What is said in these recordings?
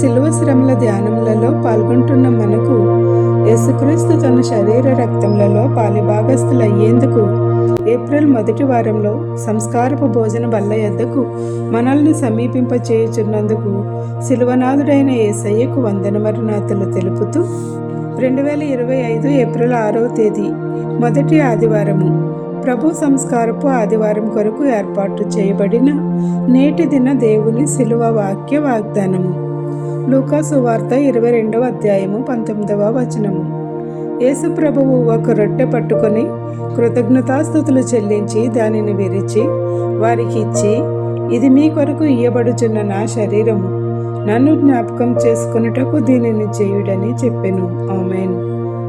శిలువ శ్రమల ధ్యానములలో పాల్గొంటున్న మనకు యేసుక్రీస్తు తన శరీర రక్తములలో పాలిభాగస్థులయ్యేందుకు ఏప్రిల్ మొదటి వారంలో సంస్కారపు భోజన బల్ల యొద్దకు మనల్ని సమీపింప చేయుచున్నందుకు శిలువనాథుడైన యేసయ్యకు వందన తెలుపుతూ రెండు వేల ఇరవై ఐదు ఏప్రిల్ ఆరవ తేదీ మొదటి ఆదివారము ప్రభు సంస్కారపు ఆదివారం కొరకు ఏర్పాటు చేయబడిన నేటి దిన దేవుని శిలువ వాక్య వాగ్దానము. లూకాసు వార్త ఇరవై రెండవ అధ్యాయము పంతొమ్మిదవ వచనము. యేసు ప్రభువు ఒక రొట్టె పట్టుకొని కృతజ్ఞతాస్థుతులు చెల్లించి దానిని విరిచి వారికి ఇచ్చి ఇది మీ కొరకు ఇయ్యబడుచున్న నా శరీరము. నన్ను జ్ఞాపకం చేసుకున్నటకు దీనిని చేయుడని చెప్పెను. ఆమెన్.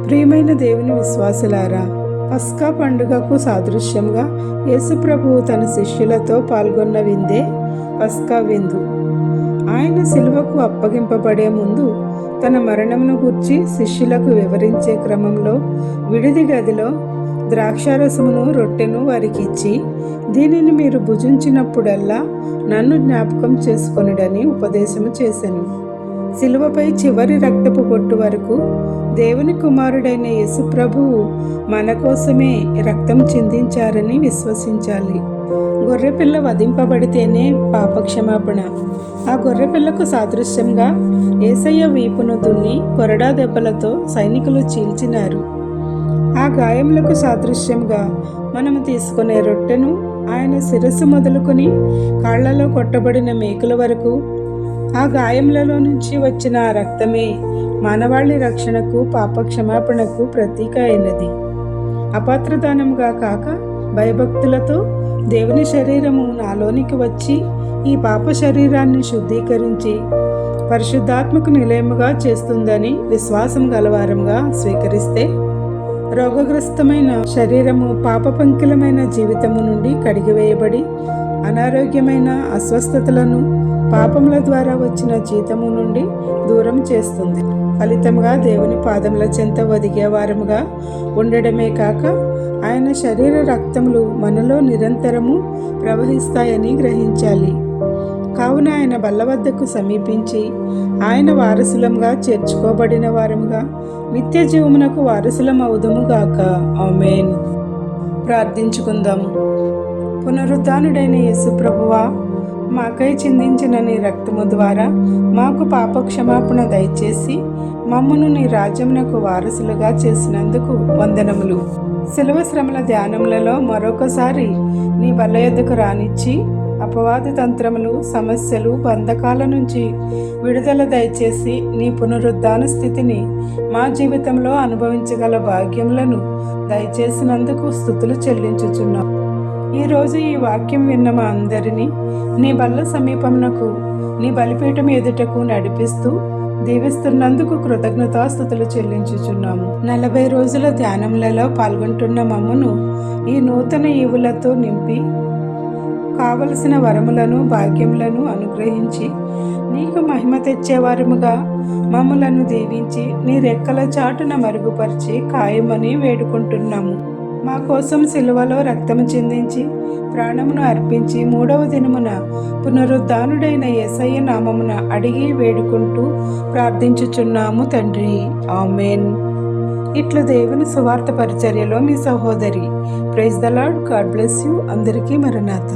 ప్రియమైన దేవుని విశ్వాసులారా పస్కా పండుగకు సాదృశ్యంగా యేసుప్రభువు తన శిష్యులతో పాల్గొన్న విందే పస్కా విందు. ఆయన శిలువకు అప్పగింపబడే ముందు తన మరణమును గూర్చి శిష్యులకు వివరించే క్రమంలో విడిది గదిలో ద్రాక్షారసమును రొట్టెను వారికి ఇచ్చి దీనిని మీరు భుజించినప్పుడల్లా నన్ను జ్ఞాపకం చేసుకొనుడని ఉపదేశము చేశాను శిలువపై చివరి రక్తపు కొట్టు వరకు దేవుని కుమారుడైన యేసు ప్రభువు మన కోసమే రక్తం చిందించారని విశ్వసించాలి. గొర్రెపిల్ల వధింపబడితేనే పాపక్షమాపణ. ఆ గొర్రెపిల్లకు సాదృశ్యంగా ఏసయ్య వీపును దున్ని కొరడా దెబ్బలతో సైనికులు చీల్చినారు. ఆ గాయములకు సాదృశ్యంగా మనము తీసుకునే రొట్టెను ఆయన శిరస్సు మొదలుకొని కాళ్ళలో కొట్టబడిన మేకుల వరకు ఆ గాయములలో నుంచి వచ్చిన ఆ రక్తమే మానవాళి రక్షణకు పాప క్షమాపణకు ప్రతీక అయినది. అపాత్రదానముగా కాక భయభక్తులతో దేవుని శరీరము నాలోనికి వచ్చి ఈ పాప శరీరాన్ని శుద్ధీకరించి పరిశుద్ధాత్మకు నిలయముగా చేస్తుందని విశ్వాసం గలవారంగా స్వీకరిస్తే రోగగ్రస్తమైన శరీరము పాపపంకిలమైన జీవితము నుండి కడిగివేయబడి అనారోగ్యమైన అస్వస్థతలను పాపముల ద్వారా వచ్చిన జీతము నుండి దూరం చేస్తుంది. ఫలితంగా దేవుని పాదముల చెంత ఒదిగే వారముగా ఉండడమే కాక ఆయన శరీర రక్తములు మనలో నిరంతరము ప్రవహిస్తాయని గ్రహించాలి. కావున ఆయన బల్ల వద్దకు సమీపించి ఆయన వారసులంగా చేర్చుకోబడిన వారముగా నిత్య జీవమునకు వారసులం అవుదముగాక ఆమెన్. ప్రార్థించుకుందాం పునరుద్ధానుడైన యేసు ప్రభువా మాకై చిందించిన నీ రక్తము ద్వారా మాకు పాప క్షమాపణ దయచేసి మమ్మను నీ రాజ్యమునకు వారసులుగా చేసినందుకు వందనములు. శిలువ శ్రమల ధ్యానములలో మరొకసారి నీ బల్ల యొద్దకు రానిచ్చి అపవాది తంత్రములు సమస్యలు బంధకాల నుంచి విడుదల దయచేసి నీ పునరుద్ధాన స్థితిని మా జీవితంలో అనుభవించగల భాగ్యములను దయచేసినందుకు స్థుతులు చెల్లించుచున్నాం. ఈరోజు ఈ వాక్యం విన్న మా అందరినీ నీ బల్ల సమీపమునకు నీ బలిపీఠం ఎదుటకు నడిపిస్తూ దీవిస్తున్నందుకు కృతజ్ఞతాస్థుతులు చెల్లించుచున్నాము. నలభై రోజుల ధ్యానములలో పాల్గొంటున్న మమ్మను ఈ నూతన ఈవులతో నింపి కావలసిన వరములను భాగ్యములను అనుగ్రహించి నీకు మహిమ తెచ్చేవారముగా మమ్ములను దీవించి నీ రెక్కల చాటున మరుగుపరిచి ఖాయమని వేడుకుంటున్నాము. మా కోసం సిలువలో రక్తము చిందించి ప్రాణమును అర్పించి మూడవ దినమున పునరుద్ధానుడైన యేసయ్య నామమున అడిగి వేడుకుంటూ ప్రార్థించుచున్నాము తండ్రి. ఆమెన్. ఇట్లు దేవుని సువార్త పరిచర్యలో మీ సహోదరి praise the Lord God bless you. అందరికీ మరణాత